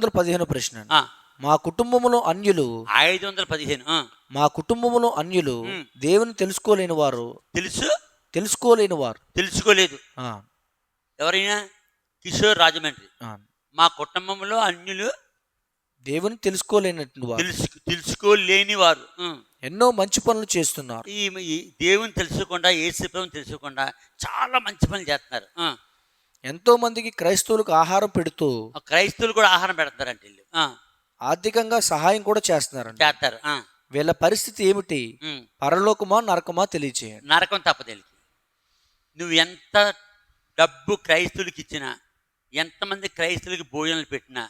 వందల పదిహేను ప్రశ్న మా కుటుంబములో అన్యులు ఐదు వందల పదిహేను మా కుటుంబములో అన్యులు. దేవుని తెలుసుకోలేని వారు తెలుసు? తెలుసుకోలేని వారు. తెలుసుకోలేదు. ఎవరైనా? కిషోర్ రాజమండ్రి. మా కుటుంబంలో అన్యులు దేవుని తెలుసుకోలేనటువంటి వారు. తెలుసు తెలుసుకోలేని వారు. ఎన్నో మంచి పనులు చేస్తున్నారు. ఈ దేవుని తెలుసుకోకుండా ఏసుప్రభుని తెలుసుకోకుండా చాలా మంచి పనులు చేస్తున్నారు. ఎంతో మందికి క్రైస్తవులకు ఆహారం పెడుతూ ఆ క్రైస్తవులు కూడా ఆహారం పెడతారంట వీళ్ళు. ఆర్థికంగా సహాయం కూడా చేస్తున్నారండి చేస్తారు. వీళ్ళ పరిస్థితి ఏమిటి. పరలోకమా నరకమా తెలియచేయండి. నరకం తప్పదేలికి నువ్వు ఎంత డబ్బు క్రైస్తవులకి ఇచ్చినా ఎంతమంది క్రైస్తవులకి భోజనాలు పెట్టినా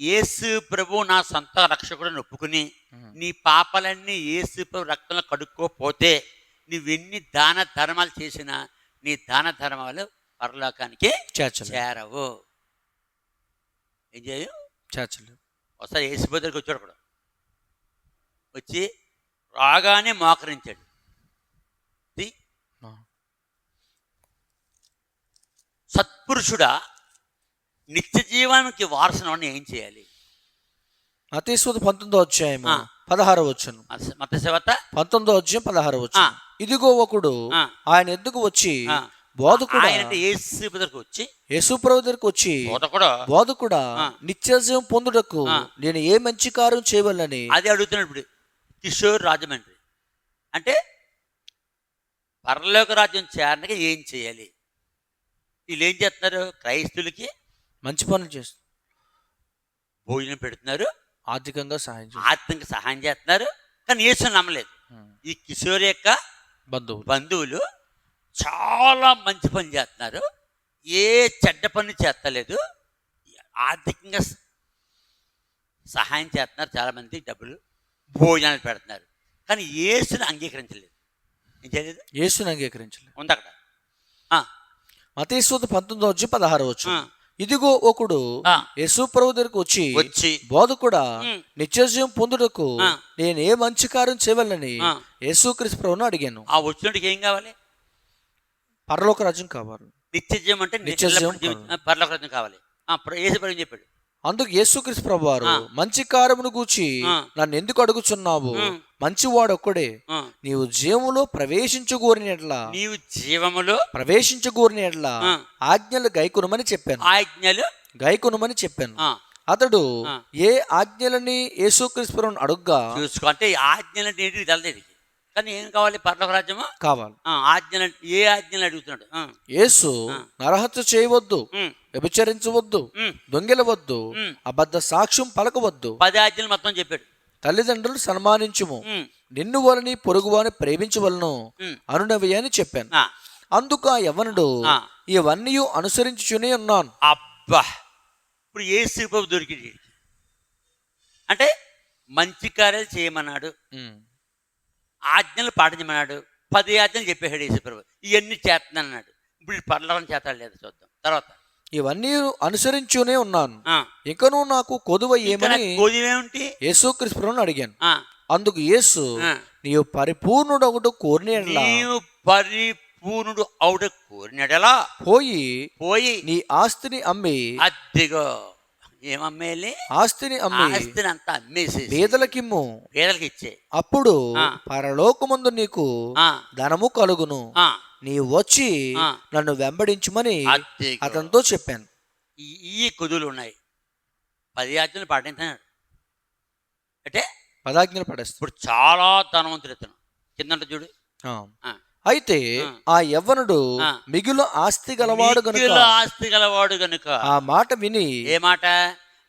యేసు ప్రభు నా సొంత రక్షకుడు ఒప్పుకుని నీ పాపాలన్నీ యేసు ప్రభు రక్తంలో కడుక్కోపోతే నువ్వెన్ని దాన ధర్మాలు చేసినా నీ దాన ధర్మాలు పరలోకానికి చేరవు ఏం చేయు చేర్చలేదు ఒకసారి దగ్గరికి వచ్చాడు కూడా వచ్చి రాగానే మోకరించాడు. సత్పురుషుడా నిత్య జీవానికి వారసునవన్నీ ఏం చేయాలి అతీశ్వత పంతొమ్మిదో అధ్యాయము ఆ. పదహార వచ్చును మత పంతొమ్మిదో అధ్యాయం పదహార వచ్చు ఆ. ఇదిగో ఒకడు. ఆయన ఎద్దుకు వచ్చి. బోధకుడా? ఆయన అంటే యేసు దగ్గరకు వచ్చి యేసుప్రభు దగ్గరకు వచ్చి బోధకుడు? బోధకుడా. నిత్యజీవం పొందుటకు. నేను ఏ మంచి కార్యం చేయవలని అది అడుగుతున్నాడు ఇప్పుడు కిషోర్ రాజమండ్రి. అంటే పరలోక రాజ్యం చేరడానికి ఏం చేయాలి? వీళ్ళు ఏం చేస్తున్నారు? క్రైస్తువులకి మంచి పనులు చేస్తూ భోజనం పెడుతున్నారు. ఆర్థికంగా సహాయం ఆర్థికంగా సహాయం చేస్తున్నారు. కానీ యేసు నమ్మలేదు. ఈ కిషోర్ యొక్క బంధువులు. బంధువులు చాలా మంచి పని చేస్తున్నారు. ఏ చెడ్డ పని చేస్తలేదు. ఆర్థికంగా సహాయం చేస్తున్నారు చాలామంది డబ్బులు భోజనాలు పెడుతున్నారు. కానీ యేసుని అంగీకరించలేదు. ఏం చేయలేదు? యేసుని అంగీకరించలేదు. ఉంది అక్కడ. మతీశ్వత పంతొమ్మిదో వచ్చి పదహారు వచ్చు. ఇదిగో ఒకడు యేసు ప్రభు దగ్గరకు వచ్చి వచ్చి. బోధకుడా. నిత్యజీవం పొందుటకు. నేను ఏ మంచి కార్యం చేయవలని. యేసుక్రీస్తు ప్రభుని అడిగాను. ఆ వచ్చినోడికి ఏం కావాలి? పరలోక రాజ్యం కావాలి. నిత్య జీవం అంటే పర్లోక రాజ్యం కావాలి. చెప్పాడు. అందుకు యేసుక్రీస్తు ప్రభు వారు. మంచి కార్యమును గూర్చి ఆ. నన్ను ఎందుకు అడుగుచున్నావు. మంచివాడు ఒక్కడే. నీవు జీవములో ప్రవేశించగోరిన ఎడ్లా నీవు జీవములో ప్రవేశించగోరిన ఆ. ఆజ్ఞలు గైకొనమని చెప్పాను. ఆజ్ఞలు గైకొనమని చెప్పాను. అతడు. ఏ ఆజ్ఞలని యేసుక్రీస్తు అడుగ్గా చూసుకో అంటే ఆజ్ఞలు అంటే కానీ ఏం కావాలి? పర్లోక రాజ్యము? కావాలి. ఆజ్ఞలు ఏ ఆజ్ఞలు అడుగుతున్నాడు? యేసు. నరహత్య చేయవద్దు వ్యభిచరించవద్దు దొంగెలవద్దు. అబద్ధ సాక్ష్యం పలకవద్దు. పది ఆజ్ఞలు మొత్తం చెప్పాడు. తల్లిదండ్రులు సన్మానించుము. నిన్ను వలని పొరుగువాని ప్రేమించవలను ఉమ్. అనునవి అని చెప్పాను. అందుకు ఆ యవనుడు. ఇవన్నీ అనుసరించుచునే ఉన్నాను. అబ్బా! ఇప్పుడు ఏ శ్రీబాబు దొరికింది. అంటే మంచి కార్యాలు చేయమన్నాడు. ఆజ్ఞలు పాటించమన్నాడు. పది ఆజ్ఞలు చెప్పేశాడు యేసుప్రభు. ఇవన్నీ చేస్తున్నాను అన్నాడు ఇప్పుడు పర్లం చేస్తాడు లేదు చూద్దాం. తర్వాత. ఇవన్నీ అనుసరించునే ఉన్నాను. ఇంకనూ నాకు కొదువ ఏమని కోదివేమిటి యేసుక్రీస్తుని అడిగాను. అందుకు యేసు. నీవు పరిపూర్ణుడు ఒకటి కోరిన నీవు పరిపూర్ణుడు అవుట కోరినడలా పోయి పోయి నీ ఆస్తిని అమ్మి అద్దెగో. ఏమమ్మేలి ఆస్తిని అమ్మి ఆస్తిని అంతా అమ్మేసి పేదలకిమ్ము. పేదలకు ఇచ్చే అప్పుడు. పరలోకమందు నీకు ధనము కలుగును. నీవు వచ్చి. నన్ను వెంబడించుమని. అతనితో చెప్పాను. ఈ- కుదులు ఉన్నాయి. పది ఆజ్ఞలు పాటించాడు అంటే పదాజ్ఞలు పడేస్తాను ఇప్పుడు చాలా ధనవంతుడు ఇతను. కిందంట చూడు. అయితే ఆ. యవ్వనుడు. మిగులు ఆస్తి గలవాడు గనుక. ఆస్తి గలవాడు గనుక. ఆ మాట విని ఏ మాట?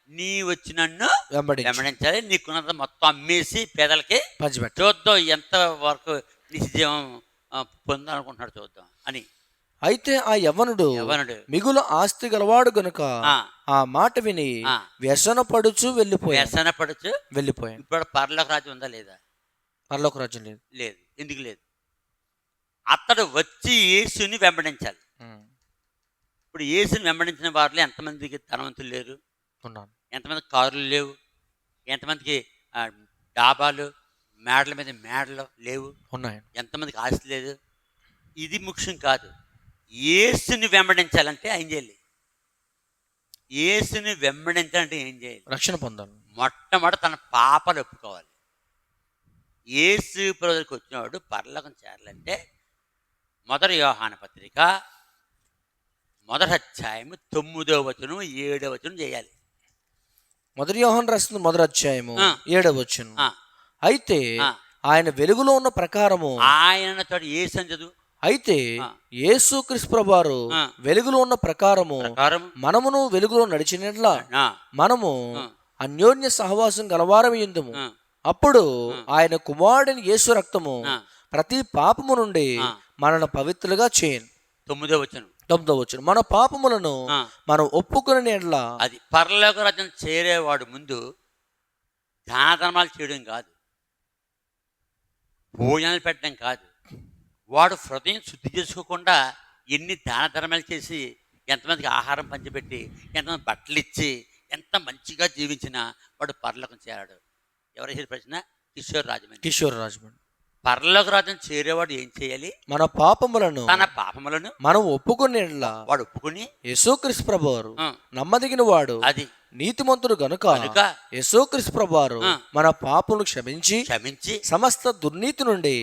నీ వచ్చి నన్ను వెంబడించు. గమనించాలి నీకున్నది మొత్తం అమ్మేసి పేదలకి పంచిపెట్టు. చూద్దాం ఎంత వరకు నిజం పొందాలనుకుంటున్నాడు చూద్దాం అని. అయితే ఆ యవ్వనుడు యవ్వనుడు మిగులు ఆస్తి గలవాడు గనుక ఆ, మాట విని. వ్యసన పడుచు వెళ్ళిపోయాడు. వ్యసన పడచ్చు వెళ్ళిపోయాను ఇప్పుడు పర్లోక రాజ్యం ఉందా లేదా? పరలోక రాజ్యం లేదు. లేదు. ఎందుకు లేదు? అతడు వచ్చి యేసుని వెంబడించాలి. ఇప్పుడు యేసుని వెంబడించిన వారిలో ఎంతమందికి ధనవంతులు లేరు? ఎంతమంది కారులు లేవు? ఎంతమందికి డాబాలు మేడల మీద మేడలు లేవు? ఉన్నాయి. ఎంతమందికి ఆస్తి లేదు? ఇది ముఖ్యం కాదు. యేసుని వెంబడించాలంటే ఆయన చేయాలి? యేసుని వెంబడించాలంటే ఏం చేయాలి? రక్షణ పొందాలి. మొట్టమొదట తన పాపలు ఒప్పుకోవాలి. యేసు ప్రజలకు వచ్చినవాడు పర్లోకం చేరాలంటే మొదటి యోహాన పత్రిక మొదటి అధ్యాయము తొమ్మిదో వచనం ఏడో వచనం చేయాలి మొదటి యోహన్ రాసిన మొదటి అధ్యాయము. ఏడవ వచ్చును ఆ, అయితే. ఆయన వెలుగులో ఉన్న ప్రకారము ఆయన యేసు అని చదువు అయితే. యేసు క్రిస్ప్రభారు. వెలుగులో ఉన్న ప్రకారము ప్రకారం మనమును వెలుగులో నడిచినట్ల మనము. అన్యోన్య సహవాసం గలవారం ఎందుము ఆ, అప్పుడు ఆయన కుమారుడిని యేసు రక్తము. ప్రతి పాపము నుండి. మనల్ని పవిత్రులుగా చేయను. తొమ్మిదో వచనం. తొమ్మిదో వచ్చును మన పాపములను మనం ఒప్పుకుని అది పరలోక రాజ్యం చేరేవాడు ముందు దానధర్మాలు చేయడం కాదు. భోజనాలు పెట్టడం కాదు. వాడు హృదయం శుద్ధి చేసుకోకుండా ఎన్ని దాన ధర్మాలు చేసి ఎంతమందికి ఆహారం పంచిపెట్టి ఎంతమంది బట్టలు ఇచ్చి ఎంత మంచిగా జీవించినా వాడు పరలోకం చేరాడు. ఎవరు ప్రశ్న? కిషోర్ రాజమండ్రి. కిషోర్ రాజమండ్రి. పరలోక రాజ్యం చేరేవాడు ఏం చేయాలి? మన పాపములను తన పాపములను మనం ఒప్పుకుని వాడు ఒప్పుకుని యేసుక్రీస్తు ప్రభువారు నమ్మదగిన వాడు అది నీతిమంతుడు గనుక యేసుక్రీస్తు ప్రభువారు. మన పాపములు క్షమించి క్షమించి సమస్త దుర్నీతి నుండి.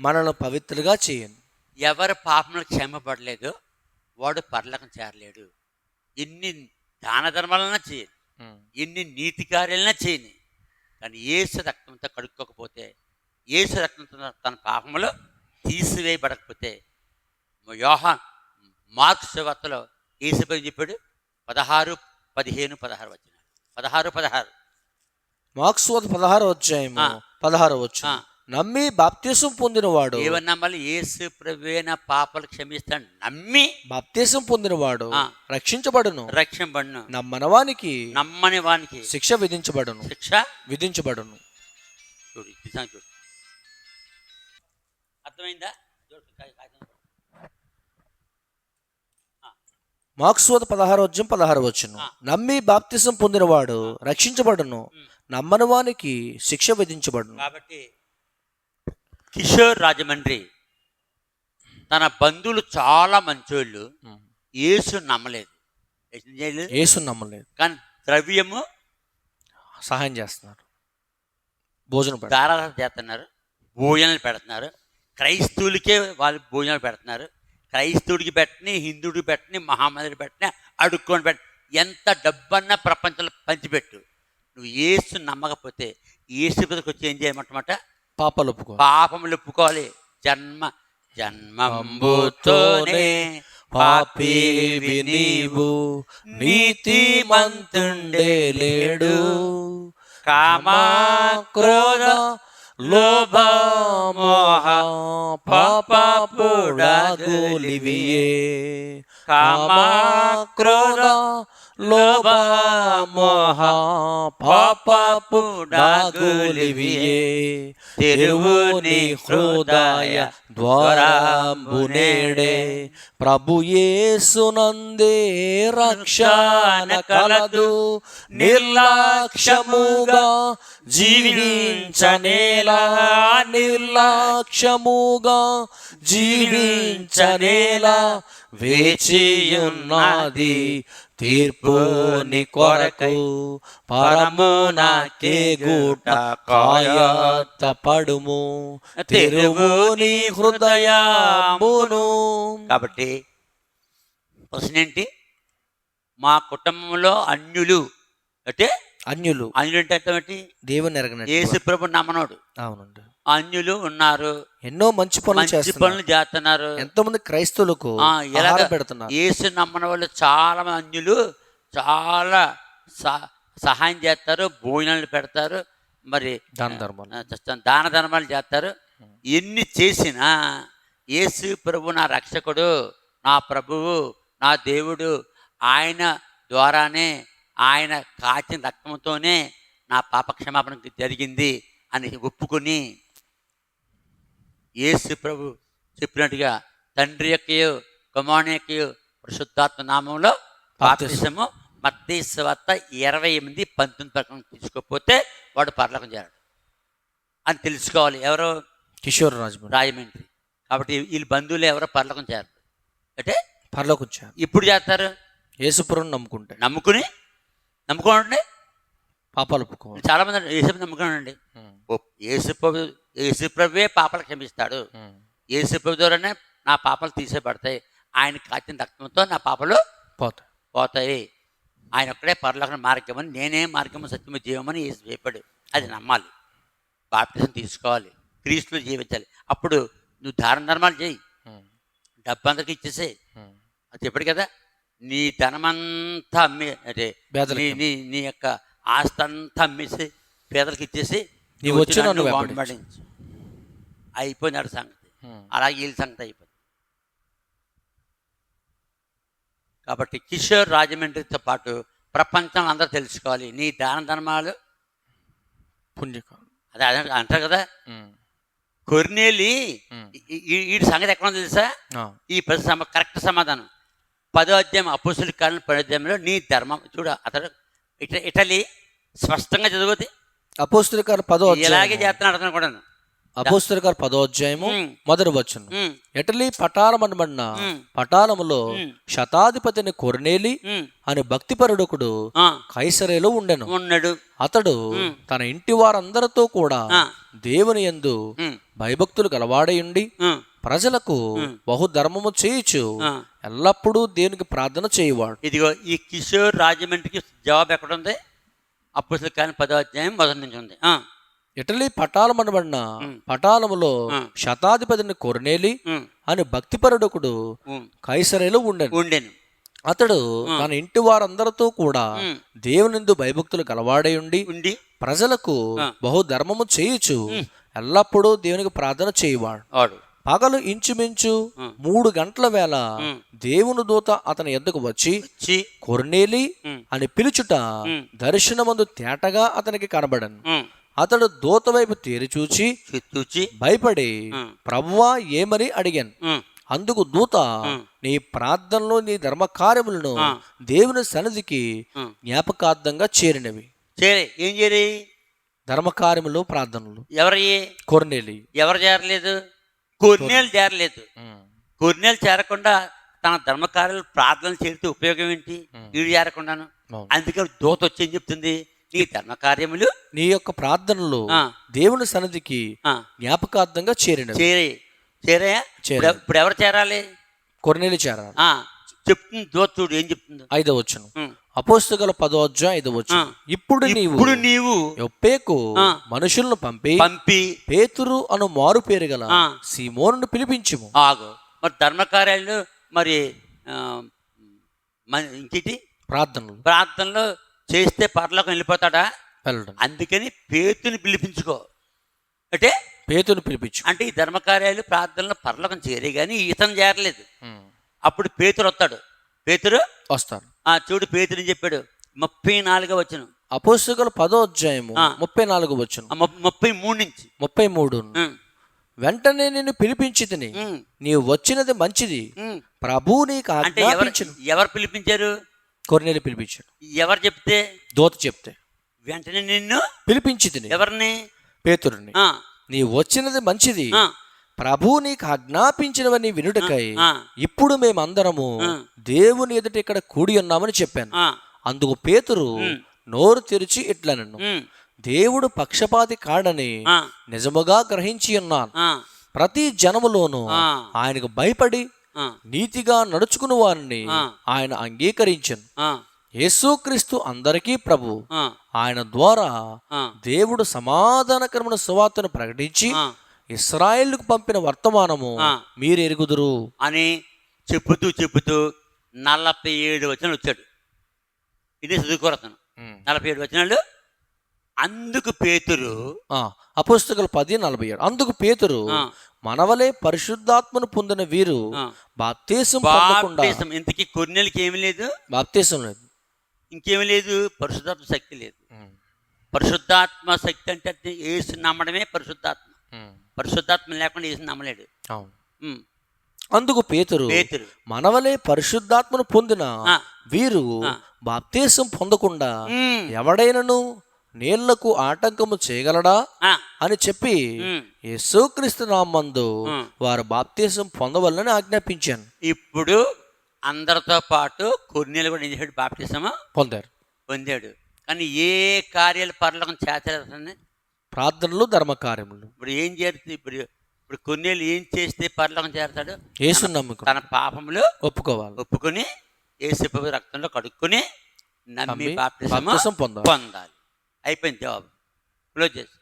మనల్ని పవిత్రులుగా చేయను ఎవరి పాపములు క్షమపడలేదో వాడు పరలోకం చేరలేడు. ఎన్ని దాన ధర్మాలన్నా చేయను ఎన్ని నీతి కార్యాలన్నా చేయని కానీ ఏసు రక్తంతో కడుక్కోకపోతే ఏసు రక్తంతో తన పాపములు తీసివేయబడకపోతే యోహాన్ మార్క్స్ వార్తలో ఏసు పని చెప్పాడు. పదహారు పదిహేను పదహారు వచ్చిన పదహారు పదహారు. మార్క్స్వత పదహారో అధ్యాయము ఆ. పదహారో వచ్చు. నమ్మి బాప్తీసం పొందినవాడు. ఏమని నమ్మాలి ఏసు ప్రభువే నా పాపలు క్షమిస్తాడు. నమ్మి బాప్తీసం పొందినవాడు. రక్షించబడును. రక్షింపబడును. నమ్మనవానికి నమ్మని వానికి శిక్ష విధించబడును. శిక్ష విధించబడును. చూడు. అర్థమైందా. మార్క్స్వత పదహారో అధ్యాయం పదహారు వచ్చును. నమ్మి బాప్తిసం పొందినవాడు రక్షించబడును. నమ్మనవానికి శిక్ష విధించబడును. కాబట్టి కిషోర్ రాజమండ్రి తన బంధువులు చాలా మంచోళ్ళు. యేసు నమ్మలేదు. యేసు నమ్మలేదు. కానీ ద్రవ్యము సహాయం చేస్తున్నారు. భోజనం దారాలు చేస్తున్నారు. భోజనాలు పెడుతున్నారు. క్రైస్తవులకే వాళ్ళు భోజనాలు పెడుతున్నారు. క్రైస్తవుడికి పెట్టని హిందుడికి పెట్టని మహామందికి పెట్టని అడుక్కొని పెట్ట ఎంత డబ్బన్నా ప్రపంచంలో పంచిపెట్టు. నువ్వు ఏసు నమ్మకపోతే ఏసు మీదకి వచ్చి ఏం చేయమంటమాట పాపాలు ఒప్పుకో పాపములు ఒప్పుకోవాలి. జన్మ జన్మంబుతోనే పాపేవి నీవు నీతిమంతుండే లేడు. కామ క్రోధ లోభ మోహ కామా క్రోధ తెరువుని హృదయ ద్వారాంబునేడే. ప్రభు యేసునందే రక్షణ కలదు. నిర్లక్ష్యముగా జీవించనేలా. నిర్లక్ష్యముగా జీవించనేలా. వేచియున్నది తీర్పుని కొరకు పరమునకే గూట కాయత పడుము తెరువుని హృదయమును. కాబట్టి ప్రశ్న ఏంటి? మా కుటుంబంలో అన్యులు అంటే అన్యులు. అన్యులు అంటే అర్థం ఏంటి? దేవుని ఎరగనట్టు. యేసు ప్రభు నమ్మనోడు. అవునండి. అన్యులు ఉన్నారు. ఎన్నో మంచి పనులు మంచి పనులు చేస్తున్నారు. ఎంతో మంది క్రైస్తవులకు పెడుతున్నారు. యేసు నమ్మని వాళ్ళు చాలా మంది అన్యులు చాలా సహ- సహాయం చేస్తారు భోజనాలు పెడతారు మరి దాన ధర్మాలు. దాన ధర్మాలు చేస్తారు. ఎన్ని చేసినా యేసు ప్రభు నా రక్షకుడు నా ప్రభువు నా దేవుడు ఆయన ద్వారానే ఆయన కాచిన రక్తంతోనే నా పాప క్షమాపణ జరిగింది అని ఒప్పుకొని యేసు ప్రభు చెప్పినట్టుగా తండ్రి యొక్కయో కుమారుని యొక్కయో పరిశుద్ధాత్మ నామంలో బాప్తిసము మత్తీశ్వత ఇరవై ఎనిమిది పంతొమ్మిది ప్రకారం తీసుకోకపోతే వాడు పరలోకం చేరాడు. అని తెలుసుకోవాలి. ఎవరు? కిషోర్ రాజమండ్రి. రాజమండ్రి. కాబట్టి వీళ్ళ బంధువులు ఎవరో పరలోకం చేరారు. అంటే పరలోకి వచ్చారు ఇప్పుడు చేస్తారు? యేసుపురం నమ్ముకుంటే. నమ్ముకుని? నమ్ముకోండి పాపాలు చాలా మంది యేసు నమ్ముకోనండి యేసుప్రభు యేసుప్రభువే పాపాలు క్షమిస్తాడు. యేసుప్రభు ద్వారానే నా పాపాలు తీసేపడతాయి ఆయన కాచిన రక్తంతో నా పాపాలు పోతాయి. పోతాయి. ఆయన ఒక్కడే పరలోకన మార్గమని నేనే మార్గము సత్యము జీవమని చెప్పాడు. అది నమ్మాలి. బాప్టిజం తీసుకోవాలి. క్రీస్తులు జీవించాలి. అప్పుడు నువ్వు దాన ధర్మాలు చేయి. డబ్బు అందరికి ఇచ్చేసే అది చెప్పాడు కదా నీ ధనమంతా అమ్మి అంటే నీ నీ యొక్క ఆస్తి అంతా అమ్మేసి పేదలకు ఇచ్చేసి నీవు నువ్వు వచ్చి నన్ను నన్ను వెంబడించు. వెంబడించు. అయిపోయినాడు సంగతి. అలాగే వీళ్ళ సంగతి అయిపోయింది. కాబట్టి కిషోర్ రాజమండ్రితో పాటు ప్రపంచం అందరూ తెలుసుకోవాలి. నీ దాన ధర్మాలు పుణ్యకాలం. అదే అదే అంటారు కదా? కొర్నేలి వీడి సంగతి ఎక్కడ ఉందో తెలుసా? ఈ ప్రశ్న సమ కరెక్ట్ సమాధానం. పదో అధ్యాయం అపుసుల కాలం పదో అధ్యాయంలో నీ ధర్మం చూడ అతడు ఇట ఇటలీ స్పష్టంగా చదువుతుంది అపోస్తుల పదో ఇలాగే చేస్తున్నాడు అతను కూడా అపోస్తుల గారు పదో అధ్యాయము ఉమ్. మొదటి వచ్చును ఎటలీ పటాలం అనబడిన. పటాలములో. శతాధిపతిని కొర్నేలి అని భక్తిపరుడొకడు కైసరేలో ఉండెను. ఉన్నాడు అతడు. తన ఇంటి వారందరితో కూడా దేవుని ఉమ్, భయభక్తులు గలవాడయుండి ప్రజలకు బహుధర్మము చేయుచు ఆ. ఎల్లప్పుడూ దేవునికి ప్రార్థన చేయువాడు. ఇదిగో ఈ కిషోర్ రాజమండ్రికి జవాబు ఎక్కడ ఉంది అప్పుసుల కాలం పదో అధ్యాయం మొదటి నుంచి ఉంది. ఇటలీ పటాలం అనబడిన పటాలములో. శతాధిపతిని కొర్నేలి అని భక్తిపరుడొకడు కైసరేలో ఉండెను ఉండెను అతడు తన ఇంటి వారందరితో కూడా. దేవునిందు భయభక్తులు గలవాడై ఉండి ఉండి ప్రజలకు. బహుధర్మము చేయుచు ఎల్లప్పుడూ దేవునికి ప్రార్థన చేయువాడు వాడు పగలు ఇంచుమించు. మూడు గంటల వేళ. దేవుని దూత అతని ఎద్దకు వచ్చి కొర్నేలి అని పిలుచుట. దర్శనమందు తేటగా అతనికి కనబడను అతడు దూత వైపు తేరి చూచి భయపడి ఉమ్. ప్రభువా ఏమని అడిగాను అందుకు దూత. నీ ప్రార్థనలో నీ ధర్మ కార్యములను. దేవుని సన్నిధికి. జ్ఞాపకార్థంగా చేరినవి చేరే ఏం చేరి ధర్మ కార్యములు ప్రార్థనలు ఎవరి కొర్నేలి ఎవరు చేరలేదు కొన్నేళ్ళు చేరలేదు కొన్నేళ్ళు చేరకుండా తన ధర్మకార్యాలు ప్రార్థన చేరితే ఉపయోగం ఏంటి వీడు చేరకుండాను. అందుకని దూత వచ్చి ఏం చెప్తుంది నీ ధర్మకార్యములు నీ యొక్క ప్రార్థనలు. దేవుని సన్నిధికి జ్ఞాపకార్థంగా చేరినవి చేరే చేరాయి. ఇప్పుడు ఎవరు చేరాలి కొర్నేలి చేరారు ఆ, చెప్తుంది దూత చూడు ఏం చెప్తుందో ఐదో వచ్చును ఉం. అపోస్తుగల పదో అధ్యాయం ఐదో వచ్చును. ఇప్పుడు నీవు ఇప్పుడు నీవు యొప్పేకు ఆ. మనుషులను పంపి పంపి పేతురు అను మారు పేరు గల ఆ. సీమోనును పిలిపించుము ఆగు మరి ధర్మకార్యాలు మరి ఇంకేటి ప్రార్థనలు ప్రార్థనలు చేస్తే పరలోకం వెళ్ళిపోతాడా? వెళ్ళడం. అందుకని పేతుని పిలిపించుకో. అంటే? పేతుని పిలిపించు. అంటే ఈ ధర్మకార్యాలు ప్రార్థనలు పరలోకం చేరే కానీ ఇతను చేరలేదు. అప్పుడు పేతురు వస్తాడు. పేతురు వస్తారు ఆ చూడు పేతుని చెప్పాడు? ముప్పై నాలుగో వచ్చును అపోస్తుగల పదో అధ్యాయము. ముప్పై నాలుగు వచ్చును ముప్పై మూడు నుంచి. ముప్పై మూడు. వెంటనే నిన్ను పిలిపించి తిని నీవు వచ్చినది మంచిది. ప్రభు నీకు ఎవరు పిలిపించారు? కొర్నేలి పిలిపించాడు. ఎవరు చెప్తే? దోత చెప్తే. వెంటనే నిన్ను? పిలిపించి తిని ఎవరిని? పేతురుని. నీవు వచ్చినది మంచిది. ప్రభు నీకు ఆజ్ఞాపించినవని వినుటకై. ఇప్పుడు మేమందరము. దేవుని ఎదుట ఇక్కడ కూడి ఉన్నామని చెప్పాను. అందుకు పేతురు నోరు తెరిచి ఇట్లా నన్ను దేవుడు పక్షపాతి కాడని నిజముగా గ్రహించి ఉన్నాను. ప్రతి జనములోనూ. ఆయనకు భయపడి నీతిగా నడుచుకుని వారిని. ఆయన అంగీకరించను. యేసుక్రీస్తు అందరికీ ప్రభు. ఆయన ద్వారా దేవుడు సమాధానకరమైన సువార్తను ప్రకటించి ఆ. ఇస్రాయేళ్ళకు పంపిన వర్తమానము. మీరు ఎరుగుదురు అని చెప్పుతూ చెప్పుతూ నలభై ఏడు వచనాలు వచ్చాడు. ఇది చదువుకోరతను. నలభై ఏడు వచనాలు. అందుకు పేతురు అపోస్తకులు పది నలభై ఏడు. అందుకు పేతురు. మనవలే పరిశుద్ధాత్మను పొందిన వీరు. బాప్తీసం ఇంతకీ కొన్నేళ్ళకి ఏమి లేదు? బాప్తీసం లేదు. ఇంకేమి లేదు? పరిశుద్ధాత్మ శక్తి లేదు. పరిశుద్ధాత్మ శక్తి అంటే ఏసు నమ్మడమే పరిశుద్ధాత్మ. పరిశుద్ధాత్మ లేకుండా ఏసు నమ్మలేడు. అందుకు పేతురు పేతురు. మనవలే పరిశుద్ధాత్మను పొందిన. వీరు. బాప్తీసం పొందకుండా ఎవడైనను నీళ్ళకు ఆటంకము చేయగలడా? అని చెప్పి. యేసుక్రీస్తు నామందు. వారు బాప్తీసం పొందవలని ఆజ్ఞాపించాను. ఇప్పుడు అందరితో పాటు కొన్నేళ్ళు కూడా చేశాడు బాప్టిజము పొందారు. పొందాడు. కానీ ఏ కార్యాలు పర్లోకం చేతలేదండి. ప్రార్థనలు ధర్మ కార్యములు ఇప్పుడు ఏం చేరుతుంది ఇప్పుడు ఇప్పుడు కొన్నేళ్ళు ఏం చేస్తే పర్లోకం చేరతాడు? యేసు నమ్ముకు తన పాపములు ఒప్పుకోవాలి. ఒప్పుకొని ఏసుప్రభు రక్తంలో కడుక్కొని నమ్మి బాప్తిసం పొందాలి. అయిపోయింది జవాబు క్లోజ్ చేసి